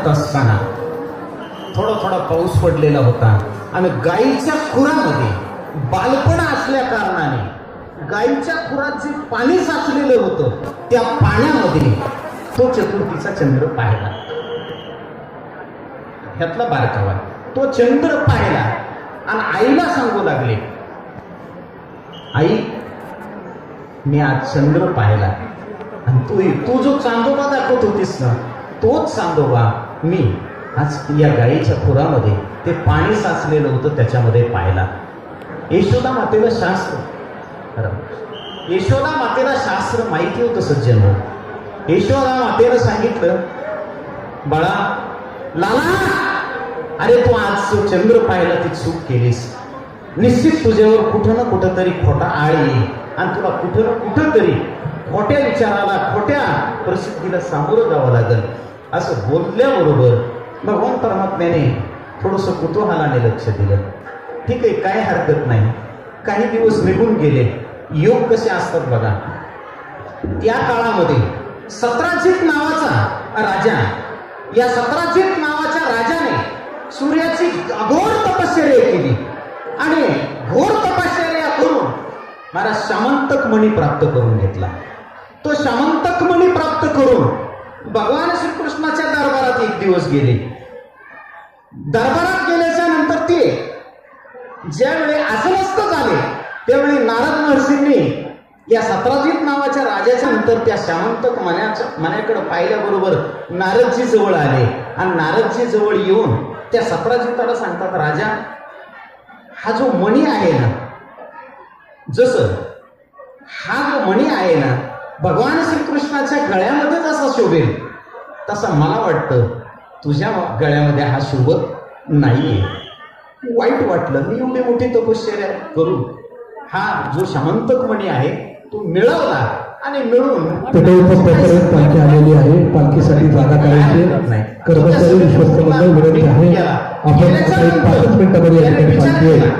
आणत असताना थोडा थोडा पाऊस पडलेला होता. आणि गाईच्या खुरामध्ये बालपण असल्या कारणाने गाईच्या खुरात जे पाणी साचलेलं होतं. त्या पाण्यामध्ये तो चतुर्थीचा चंद्र पाहिला. ह्यातला बारकावा. तो चंद्र पाहिला आणि आईला सांगू लागले आई मी आज चंद्र पाहिला. आणि तू तू जो चांदोबा दाखवत होतीस ना तोच चांदोबा मी आज या गाईच्या खुरामध्ये ते पाणी साचलेलं होतं त्याच्यामध्ये पाहिला यशोदा मातेला शास्त्र. यशोदा मातेला शास्त्र माहिती होतं सज्जन. यशोदा मातेनं सांगितलं बाळा लाला अरे तू आज चंद्र पाहिला ती चूक केलीस. निश्चित तुझ्यावर कुठं ना कुठं तरी खोटा आळ येईल. आणि तुला कुठं ना कुठं तरी खोट्या विचाराला खोट्या प्रसिद्धीला सामोरं जावं लागेल. असं बोलल्याबरोबर भगवान परमात्म्याने थोडंसं कुतूहलाने लक्ष दिलं. ठीक आहे काय हरकत नाही. काही दिवस निघून गेले. योग कसे असतात बघा. या काळामध्ये सत्राजित नावाचा राजा या सत्राजित नावाच्या राजाने सूर्याची अघोर तपश्चर्या केली. आणि घोर तपश्चर्या करून मला शामंतक मणी प्राप्त करून घेतला. तो शामंतक मणी प्राप्त करून भगवान श्रीकृष्ण दिवस गेले. दरबारात गेल्याच्यानंतर ते ज्यावेळी आसनस्थ झाले त्यावेळी नारद महर्षींनी या सत्राजित नावाच्या राजाच्या नंतर त्या शामंतक मण्याच्या मण्याकडे पाहिल्याबरोबर नारदजी जवळ आले. आणि नारदजी जवळ येऊन त्या सतराजिताला सांगतात राजा हा जो मणी आहे ना जसं हा जो मणी आहे ना भगवान श्रीकृष्णाच्या गळ्यामध्ये जसा शोभेल तसा मला वाटतं तुझ्या गळ्यामध्ये हा शोभत नाहीये. वाईट वाटलं. मी एवढी मोठी तपश्चर्या करून हा जो शामंतक मणी आहे तो मिळवला आणि मिळून पेटवून पालखी आलेली आहे. पालखीसाठी जागा करायची कर्मचारी विश्वस्त विनंती आहे. आपण पाचच मिनिटामध्ये या ठिकाणी पालखी आहे.